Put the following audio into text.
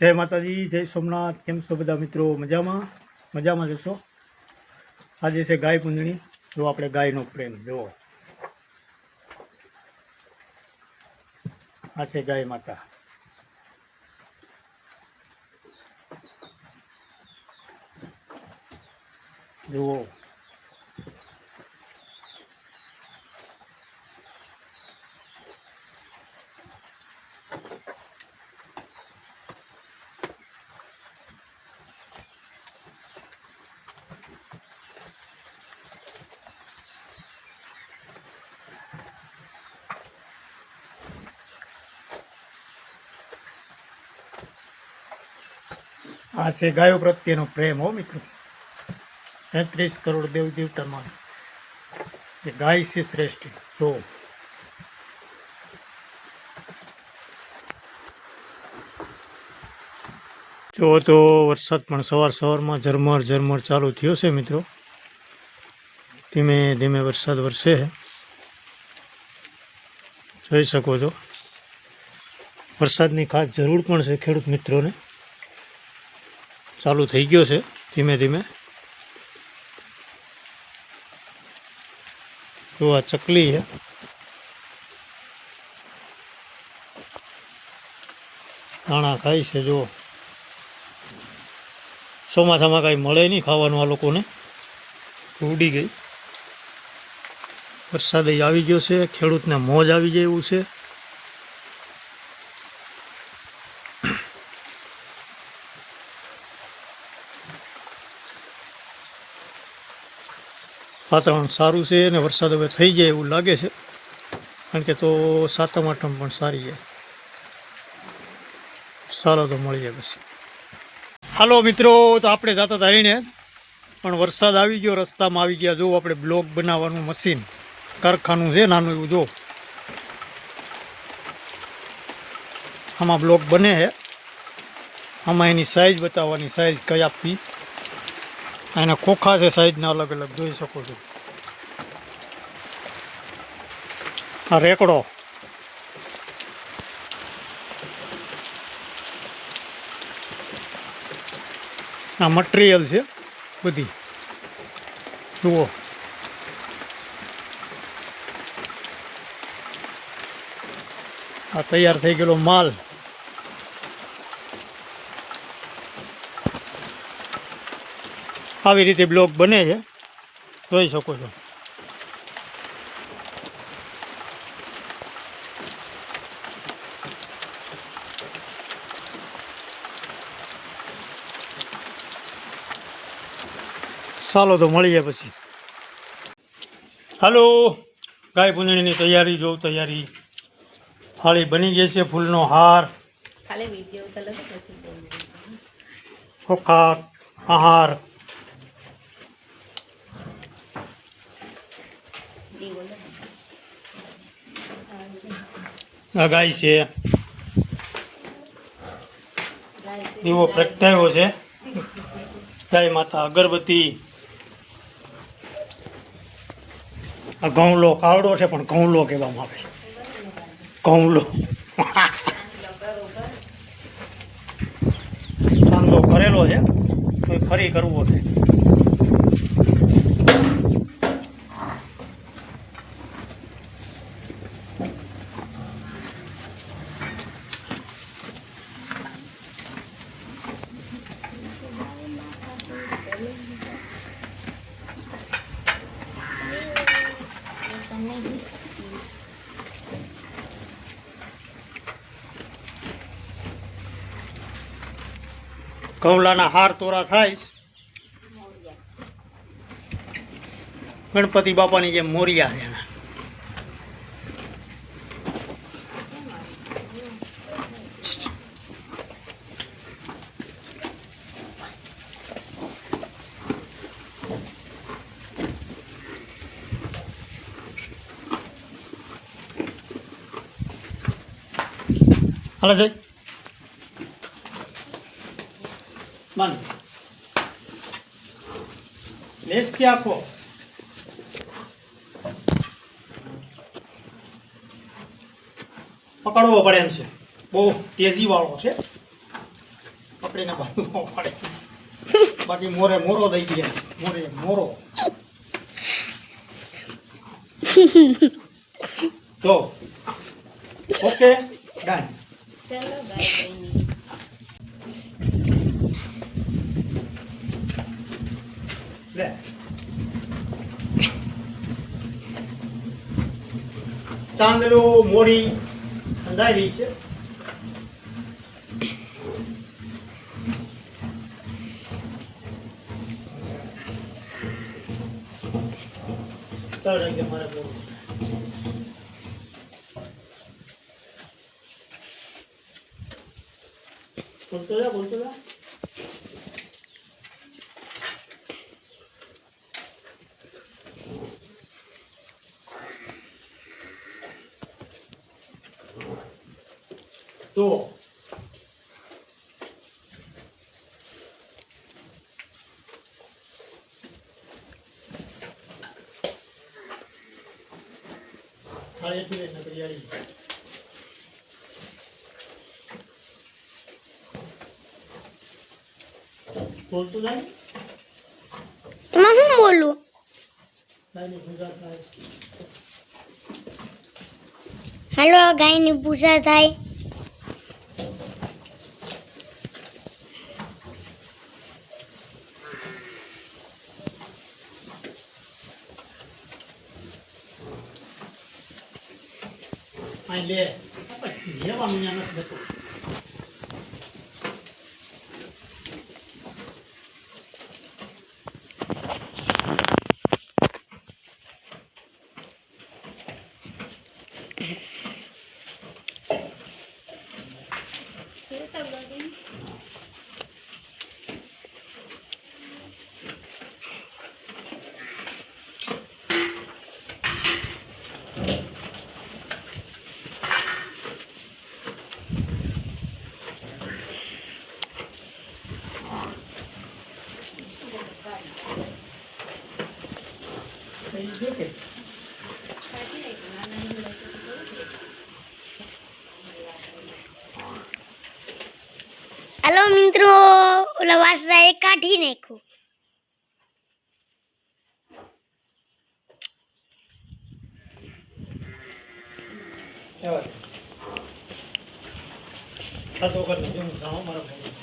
જય માતાજી, જય સોમનાથ. કેમ છો બધા મિત્રો? મજામાં? મજામાં જશો? આજે છે ગાય પૂંજણી. જો આપણે ગાયનો પ્રેમ. જુઓ. આ છે ગાય માતા. જુઓ. આ છે ગાયો પ્રત્યેનો પ્રેમ, હો મિત્રો. તેત્રીસ કરોડ દેવ દેવતામાં. એ ગાય છે શ્રેષ્ઠ. જો. જો તો વરસાદ પણ સવાર સવારમાં ઝરમર ઝરમર ચાલુ થયો છે મિત્રો. ધીમે ધીમે વરસાદ વરસે જોઈ શકો છો. વરસાદની ખાસ જરૂર પણ છે ખેડૂત મિત્રોને. ચાલુ થઈ ગયો છે ધીમે ધીમે. જો આ ચકલી છે. દાણા ખાય છે, જો. ચોમાસામાં કાંઈ મળે નહીં ખાવાનું આ લોકોને. ઉડી ગઈ. વરસાદ આવી ગયો છે, ખેડૂતને મોજ આવી જાય એવું છે. વાતાવરણ સારું છે અને વરસાદ હવે થઈ જાય એવું લાગે છે. કારણ કે તો સાતમ, આઠમ પણ સારી છે. સારો તો મળી જાય પછી. હાલો મિત્રો, તો આપણે જતા ધારીને પણ વરસાદ આવી ગયો, રસ્તામાં આવી ગયા. જો આપણે બ્લોક બનાવવાનું મશીન. કારખાનું છે, નાનું એવું જો આમાં બ્લોક બને છે. આમાં એની સાઇઝ બતાવવાની સાઇઝ કઈ આપવી? એના ખોખા છે સાઈડના અલગ અલગ જોઈ શકો છો. આ રેકડો. આ મટીરિયલ છે બધી. જુઓ. આ તૈયાર થઈ ગયેલો માલ. આવી રીતે બ્લોક બને છે. જોઈ શકો છો. ચાલો તો મળીએ પછી. હાલો ગાય પૂંજણીની તૈયારી જોઉં તૈયારી થાળી બની ગઈ છે ફૂલનો હાર. ચોખા આહાર ઈ બોલો. આ છે. દીવો પ્રગટાવ્યો છે. ગાય માતા અગરબત્તી. આ ઘઉંલો કાવડો છે, પણ ઘઉંલો કહેવામાં આવે છે. ઘઉંલો. ચાંદો કરેલો છે ફરી કરવો છે. ઘઉંલાના હાર તોરા થાય ગણપતિ બાપાની જેમ મોરિયા છે એના. હાલો જય બંધ લેસ કે આપો પકડવો પડે એમ છે. બહુ તેજી વાળો છે. પકડીને બાંધવો પડે બાકી મોરે મોરો દઈ ગયા મોરે મોરો. તો ઓકે ડન ચલો ગાય કઈ નહીં લે ચાંદલો મોરી અંધારી છે. ત્રણ રાખજે મારે બોલતો જા બોલતો જા. તો થાળીએથી લઈને તૈયારી. બોલતું જાય ને? એમાં હું બોલું? હાલો ગાયની પૂજા થાય. આ લે. લેવાનું નથી થતું થઈ ગયું કે કાઢી નાખ્યું. નાના નાના લોકો તો બહુ છે. હાલો મિત્રો ઓલા વાસરા એ કાઢી નાખ્યું એવા ખાતો કરીને જેવું ખાવા મારા ભાઈ